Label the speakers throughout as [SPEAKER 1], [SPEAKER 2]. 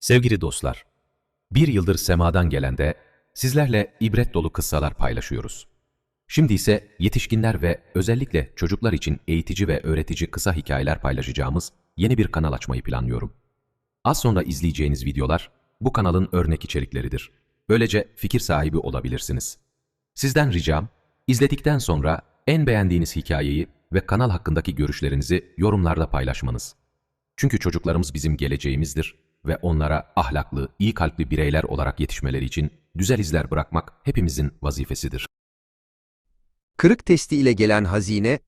[SPEAKER 1] Sevgili dostlar, bir yıldır semadan gelen de sizlerle ibret dolu kıssalar paylaşıyoruz. Şimdi ise yetişkinler ve özellikle çocuklar için eğitici ve öğretici kısa hikayeler paylaşacağımız yeni bir kanal açmayı planlıyorum. Az sonra izleyeceğiniz videolar bu kanalın örnek içerikleridir. Böylece fikir sahibi olabilirsiniz. Sizden ricam, izledikten sonra en beğendiğiniz hikayeyi ve kanal hakkındaki görüşlerinizi yorumlarda paylaşmanız. Çünkü çocuklarımız bizim geleceğimizdir ve onlara ahlaklı, iyi kalpli bireyler olarak yetişmeleri için güzel izler bırakmak hepimizin vazifesidir.
[SPEAKER 2] Kırık testi ile gelen hazine,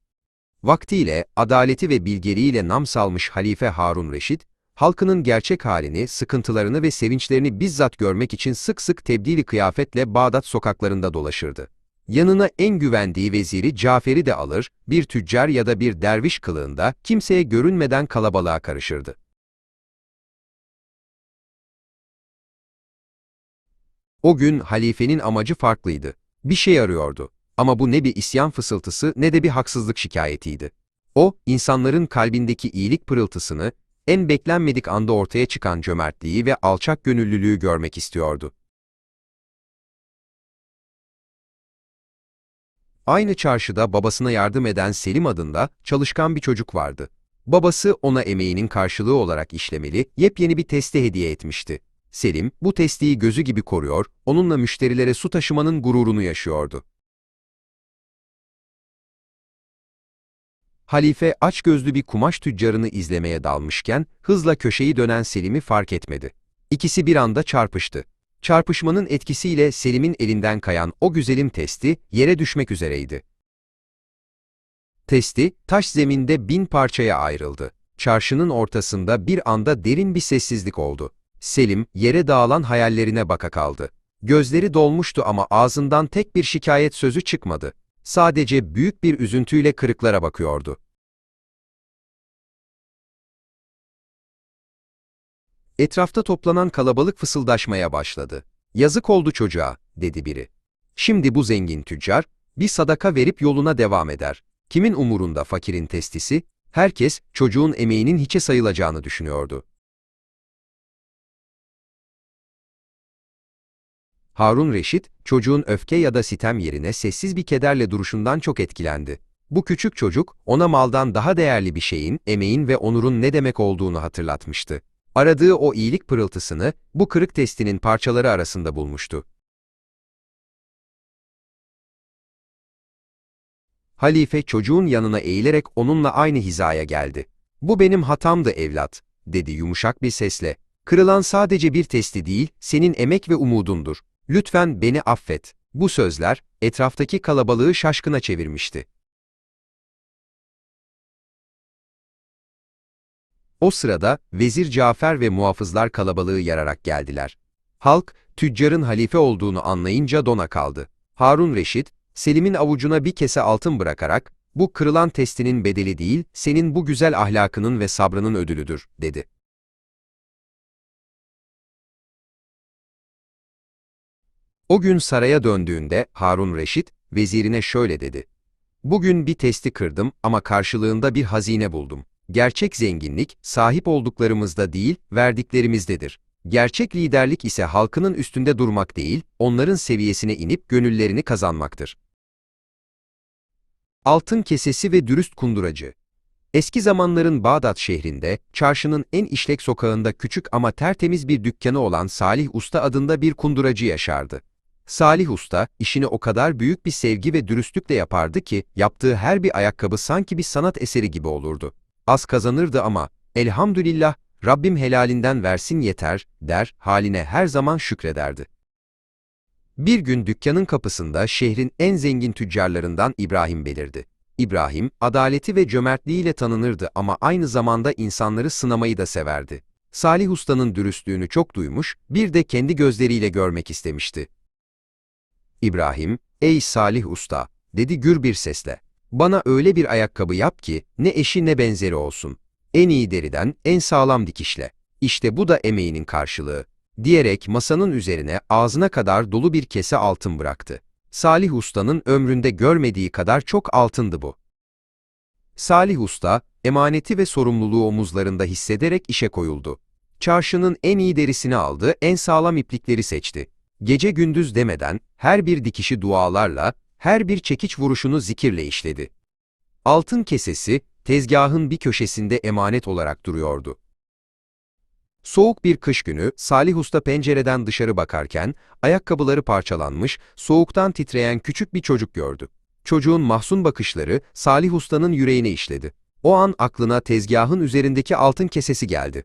[SPEAKER 2] vaktiyle, adaleti ve bilgeliğiyle nam salmış Halife Harun Reşit, halkının gerçek halini, sıkıntılarını ve sevinçlerini bizzat görmek için sık sık tebdili kıyafetle Bağdat sokaklarında dolaşırdı. Yanına en güvendiği veziri Cafer'i de alır, bir tüccar ya da bir derviş kılığında kimseye görünmeden kalabalığa karışırdı. O gün halifenin amacı farklıydı. Bir şey arıyordu. Ama bu ne bir isyan fısıltısı ne de bir haksızlık şikayetiydi. O, insanların kalbindeki iyilik pırıltısını, en beklenmedik anda ortaya çıkan cömertliği ve alçak gönüllülüğü görmek istiyordu. Aynı çarşıda babasına yardım eden Selim adında çalışkan bir çocuk vardı. Babası ona emeğinin karşılığı olarak işlemeli, yepyeni bir testi hediye etmişti. Selim, bu testiyi gözü gibi koruyor, onunla müşterilere su taşımanın gururunu yaşıyordu. Halife açgözlü bir kumaş tüccarını izlemeye dalmışken hızla köşeyi dönen Selim'i fark etmedi. İkisi bir anda çarpıştı. Çarpışmanın etkisiyle Selim'in elinden kayan o güzelim testi yere düşmek üzereydi. Testi taş zeminde bin parçaya ayrıldı. Çarşının ortasında bir anda derin bir sessizlik oldu. Selim yere dağılan hayallerine baka kaldı. Gözleri dolmuştu ama ağzından tek bir şikayet sözü çıkmadı. Sadece büyük bir üzüntüyle kırıklara bakıyordu. Etrafta toplanan kalabalık fısıldaşmaya başladı. Yazık oldu çocuğa, dedi biri. Şimdi bu zengin tüccar, bir sadaka verip yoluna devam eder. Kimin umurunda fakirin testisi? Herkes, çocuğun emeğinin hiçe sayılacağını düşünüyordu. Harun Reşit, çocuğun öfke ya da sitem yerine sessiz bir kederle duruşundan çok etkilendi. Bu küçük çocuk, ona maldan daha değerli bir şeyin, emeğin ve onurun ne demek olduğunu hatırlatmıştı. Aradığı o iyilik pırıltısını, bu kırık testinin parçaları arasında bulmuştu. Halife çocuğun yanına eğilerek onunla aynı hizaya geldi. Bu benim hatamdı evlat, dedi yumuşak bir sesle. Kırılan sadece bir testi değil, senin emek ve umudundur. Lütfen beni affet. Bu sözler, etraftaki kalabalığı şaşkına çevirmişti. O sırada, Vezir Cafer ve muhafızlar kalabalığı yararak geldiler. Halk, tüccarın halife olduğunu anlayınca dona kaldı. Harun Reşit, Selim'in avucuna bir kese altın bırakarak, bu kırılan testinin bedeli değil, senin bu güzel ahlakının ve sabrının ödülüdür, dedi. O gün saraya döndüğünde Harun Reşit, vezirine şöyle dedi. Bugün bir testi kırdım ama karşılığında bir hazine buldum. Gerçek zenginlik, sahip olduklarımızda değil, verdiklerimizdedir. Gerçek liderlik ise halkının üstünde durmak değil, onların seviyesine inip gönüllerini kazanmaktır. Altın kesesi ve dürüst kunduracı Eski zamanların Bağdat şehrinde, çarşının en işlek sokağında küçük ama tertemiz bir dükkanı olan Salih Usta adında bir kunduracı yaşardı. Salih Usta, işini o kadar büyük bir sevgi ve dürüstlükle yapardı ki, yaptığı her bir ayakkabı sanki bir sanat eseri gibi olurdu. Az kazanırdı ama, elhamdülillah, Rabbim helalinden versin yeter, der, haline her zaman şükrederdi. Bir gün dükkanın kapısında şehrin en zengin tüccarlarından İbrahim belirdi. İbrahim, adaleti ve cömertliğiyle tanınırdı ama aynı zamanda insanları sınamayı da severdi. Salih Usta'nın dürüstlüğünü çok duymuş, bir de kendi gözleriyle görmek istemişti. İbrahim, ''Ey Salih Usta'' dedi gür bir sesle. ''Bana öyle bir ayakkabı yap ki ne eşi ne benzeri olsun. En iyi deriden, en sağlam dikişle. İşte bu da emeğinin karşılığı.'' diyerek masanın üzerine ağzına kadar dolu bir kese altın bıraktı. Salih Usta'nın ömründe görmediği kadar çok altındı bu. Salih Usta, emaneti ve sorumluluğu omuzlarında hissederek işe koyuldu. çarşının en iyi derisini aldı, en sağlam iplikleri seçti. Gece gündüz demeden her bir dikişi dualarla, her bir çekiç vuruşunu zikirle işledi. Altın kesesi tezgahın bir köşesinde emanet olarak duruyordu. Soğuk bir kış günü Salih Usta pencereden dışarı bakarken ayakkabıları parçalanmış, soğuktan titreyen küçük bir çocuk gördü. Çocuğun mahzun bakışları Salih Usta'nın yüreğine işledi. O an aklına tezgahın üzerindeki altın kesesi geldi.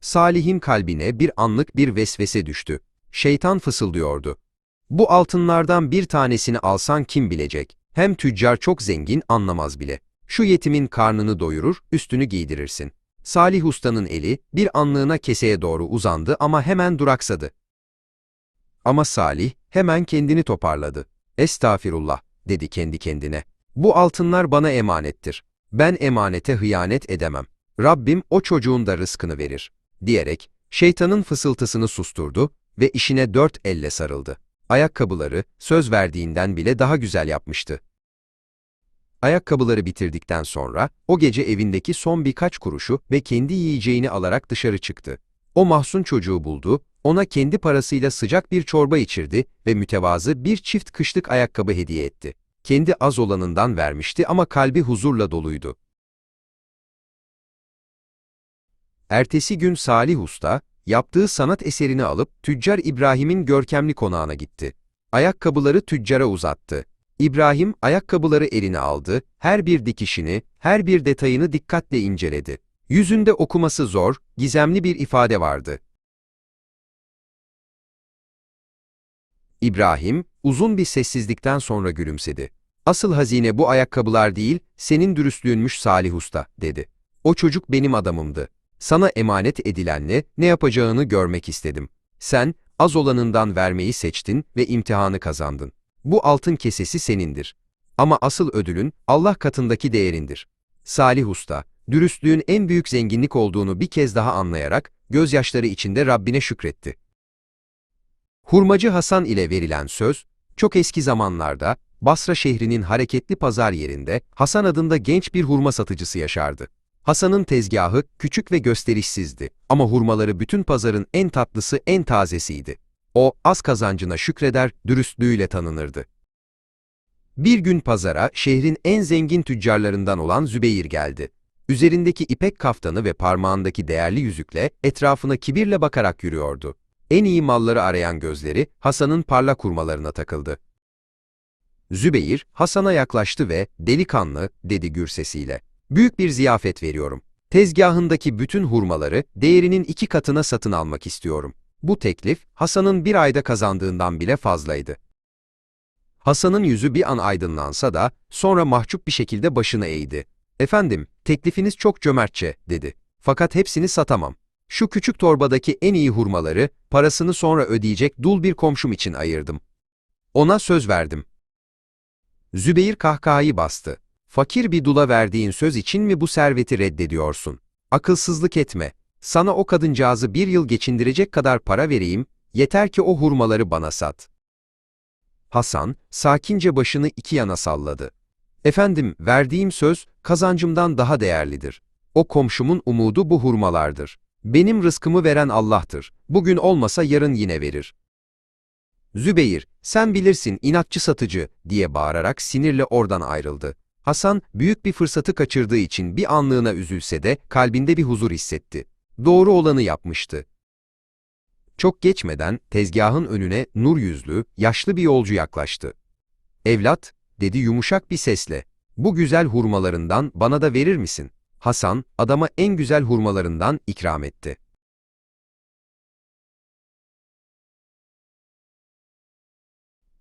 [SPEAKER 2] Salih'in kalbine bir anlık bir vesvese düştü. Şeytan fısıldıyordu. Bu altınlardan bir tanesini alsan kim bilecek? Hem tüccar çok zengin anlamaz bile. Şu yetimin karnını doyurur, üstünü giydirirsin. Salih Usta'nın eli bir anlığına keseye doğru uzandı ama hemen duraksadı. Ama Salih hemen kendini toparladı. Estağfirullah, dedi kendi kendine. Bu altınlar bana emanettir. Ben emanete hıyanet edemem. Rabbim o çocuğun da rızkını verir, diyerek şeytanın fısıltısını susturdu ve işine dört elle sarıldı. Ayakkabıları söz verdiğinden bile daha güzel yapmıştı. Ayakkabıları bitirdikten sonra o gece evindeki son birkaç kuruşu ve kendi yiyeceğini alarak dışarı çıktı. O mahzun çocuğu buldu, ona kendi parasıyla sıcak bir çorba içirdi ve mütevazı bir çift kışlık ayakkabı hediye etti. Kendi az olanından vermişti ama kalbi huzurla doluydu. Ertesi gün Salih Usta, yaptığı sanat eserini alıp Tüccar İbrahim'in görkemli konağına gitti. Ayakkabıları tüccara uzattı. İbrahim ayakkabıları eline aldı, her bir dikişini, her bir detayını dikkatle inceledi. Yüzünde okuması zor, gizemli bir ifade vardı. İbrahim, uzun bir sessizlikten sonra gülümsedi. Asıl hazine bu ayakkabılar değil, senin dürüstlüğünmüş Salih Usta, dedi. O çocuk benim adamımdı. Sana emanet edilenle ne yapacağını görmek istedim. Sen, az olanından vermeyi seçtin ve imtihanı kazandın. Bu altın kesesi senindir. Ama asıl ödülün Allah katındaki değerindir. Salih Usta, dürüstlüğün en büyük zenginlik olduğunu bir kez daha anlayarak, gözyaşları içinde Rabbine şükretti. Hurmacı Hasan ile verilen söz, çok eski zamanlarda Basra şehrinin hareketli pazar yerinde Hasan adında genç bir hurma satıcısı yaşardı. Hasan'ın tezgahı küçük ve gösterişsizdi ama hurmaları bütün pazarın en tatlısı, en tazesiydi. O, az kazancına şükreder, dürüstlüğüyle tanınırdı. Bir gün pazara şehrin en zengin tüccarlarından olan Zübeyir geldi. Üzerindeki ipek kaftanı ve parmağındaki değerli yüzükle etrafına kibirle bakarak yürüyordu. En iyi malları arayan gözleri Hasan'ın parlak hurmalarına takıldı. Zübeyir, Hasan'a yaklaştı ve delikanlı dedi gür sesiyle. Büyük bir ziyafet veriyorum. Tezgahındaki bütün hurmaları değerinin iki katına satın almak istiyorum. Bu teklif Hasan'ın bir ayda kazandığından bile fazlaydı. Hasan'ın yüzü bir an aydınlansa da sonra mahcup bir şekilde başını eğdi. Efendim, teklifiniz çok cömertçe, dedi. Fakat hepsini satamam. Şu küçük torbadaki en iyi hurmaları, parasını sonra ödeyecek dul bir komşum için ayırdım. Ona söz verdim. Zübeyir kahkahayı bastı. Fakir bir dula verdiğin söz için mi bu serveti reddediyorsun? Akılsızlık etme. Sana o kadıncağızı bir yıl geçindirecek kadar para vereyim, yeter ki o hurmaları bana sat. Hasan, sakince başını iki yana salladı. Efendim, verdiğim söz, kazancımdan daha değerlidir. O komşumun umudu bu hurmalardır. Benim rızkımı veren Allah'tır. Bugün olmasa yarın yine verir. Zübeyir, sen bilirsin inatçı satıcı, diye bağırarak sinirle oradan ayrıldı. Hasan, büyük bir fırsatı kaçırdığı için bir anlığına üzülse de kalbinde bir huzur hissetti. Doğru olanı yapmıştı. Çok geçmeden tezgahın önüne nur yüzlü, yaşlı bir yolcu yaklaştı. Evlat, dedi yumuşak bir sesle, bu güzel hurmalarından bana da verir misin? Hasan, adama en güzel hurmalarından ikram etti.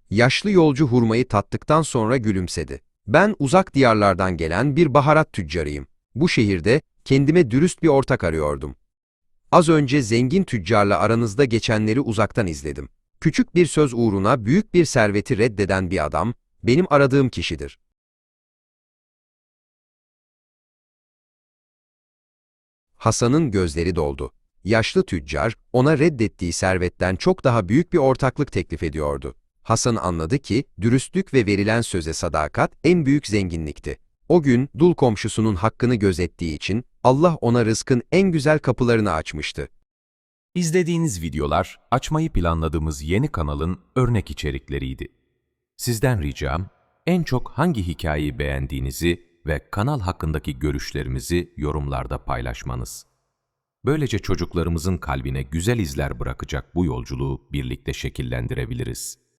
[SPEAKER 2] Yaşlı yolcu hurmayı tattıktan sonra gülümsedi. Ben uzak diyarlardan gelen bir baharat tüccarıyım. Bu şehirde kendime dürüst bir ortak arıyordum. Az önce zengin tüccarla aranızda geçenleri uzaktan izledim. Küçük bir söz uğruna büyük bir serveti reddeden bir adam, benim aradığım kişidir. Hasan'ın gözleri doldu. Yaşlı tüccar, ona reddettiği servetten çok daha büyük bir ortaklık teklif ediyordu. Hasan anladı ki, dürüstlük ve verilen söze sadakat en büyük zenginlikti. O gün, dul komşusunun hakkını gözettiği için, Allah ona rızkın en güzel kapılarını açmıştı.
[SPEAKER 3] İzlediğiniz videolar açmayı planladığımız yeni kanalın örnek içerikleriydi.
[SPEAKER 1] Sizden ricam en çok hangi hikayeyi beğendiğinizi ve kanal hakkındaki görüşlerimizi yorumlarda paylaşmanız. Böylece çocuklarımızın kalbine güzel izler bırakacak bu yolculuğu birlikte şekillendirebiliriz.